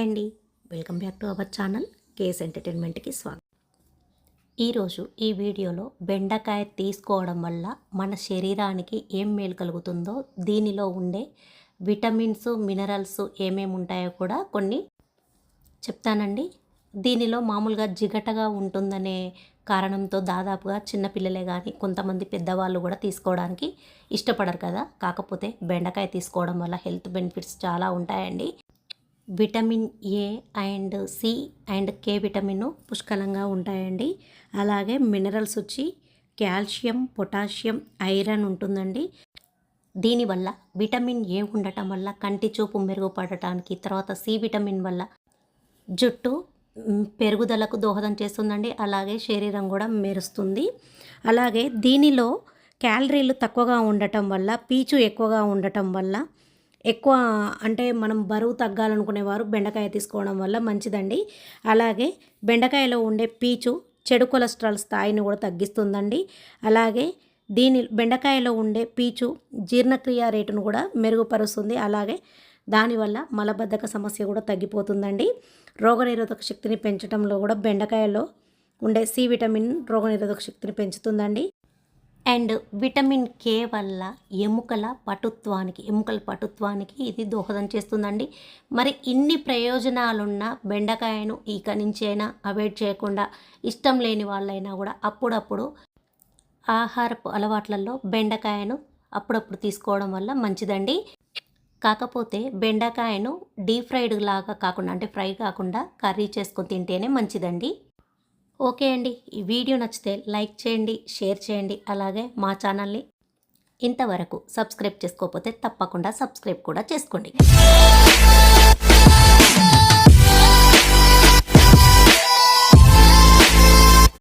Hi అండి. Welcome back to our channel case ఎంటర్టైన్మెంట్కి స్వాగతం. ఈరోజు ఈ వీడియోలో బెండకాయ తీసుకోవడం వల్ల మన శరీరానికి ఏం మేలు కలుగుతుందో దీనిలో ఉండే విటమిన్స్ మినరల్స్ ఏమేమి ఉంటాయో కూడా కొన్ని చెప్తానండి. దీనిలో మామూలుగా జిగటగా ఉంటుందనే కారణంతో దాదాపుగా చిన్నపిల్లలే కానీ కొంతమంది పెద్దవాళ్ళు కూడా తీసుకోవడానికి ఇష్టపడరు కదా. కాకపోతే బెండకాయ తీసుకోవడం వల్ల హెల్త్ బెనిఫిట్స్ చాలా ఉంటాయండి. Vitamin A and C and K vitamin పుష్కలంగా ఉంటాయండి. అలాగే మినరల్స్ వచ్చి కాల్షియం పొటాషియం ఐరన్ ఉంటుందండి. దీనివల్ల విటమిన్ ఏ ఉండటం వల్ల కంటి చూపు మెరుగుపడటానికి తర్వాత సి విటమిన్ వల్ల జుట్టు పెరుగుదలకు దోహదం చేస్తుందండి. అలాగే శరీరం కూడా మెరుస్తుంది. అలాగే దీనిలో క్యాలరీలు తక్కువగా ఉండటం వల్ల పీచు ఎక్కువగా ఉండటం వల్ల ఎక్కువ అంటే మనం బరువు తగ్గాలనుకునేవారు బెండకాయ తీసుకోవడం వల్ల మంచిదండి. అలాగే బెండకాయలో ఉండే పీచు చెడు కొలెస్ట్రాల్ స్థాయిని కూడా తగ్గిస్తుందండి. అలాగే దీని బెండకాయలో ఉండే పీచు జీర్ణక్రియ రేటును కూడా మెరుగుపరుస్తుంది. అలాగే దానివల్ల మలబద్ధక సమస్య కూడా తగ్గిపోతుందండి. రోగనిరోధక శక్తిని పెంచడంలో కూడా బెండకాయలో ఉండే సి విటమిన్ రోగనిరోధక శక్తిని పెంచుతుందండి. అండ్ విటమిన్ కే వల్ల ఎముకల పటుత్వానికి ఎముకల పటుత్వానికి ఇది దోహదం చేస్తుందండి. మరి ఇన్ని ప్రయోజనాలున్న బెండకాయను ఇక నుంచి అయినా అవాయిడ్ చేయకుండా ఇష్టం లేని వాళ్ళైనా కూడా అప్పుడప్పుడు ఆహారపు అలవాట్లలో బెండకాయను అప్పుడప్పుడు తీసుకోవడం వల్ల మంచిదండి. కాకపోతే బెండకాయను డీప్ ఫ్రైడ్ లాగా కాకుండా అంటే ఫ్రై కాకుండా కర్రీ చేసుకొని తింటేనే మంచిదండి. ఓకే అండి. ఈ వీడియో నచ్చితే లైక్ చేయండి షేర్ చేయండి. అలాగే మా ఛానల్ని ఇంతవరకు సబ్స్క్రైబ్ చేసుకోకపోతే తప్పకుండా సబ్స్క్రైబ్ కూడా చేసుకోండి.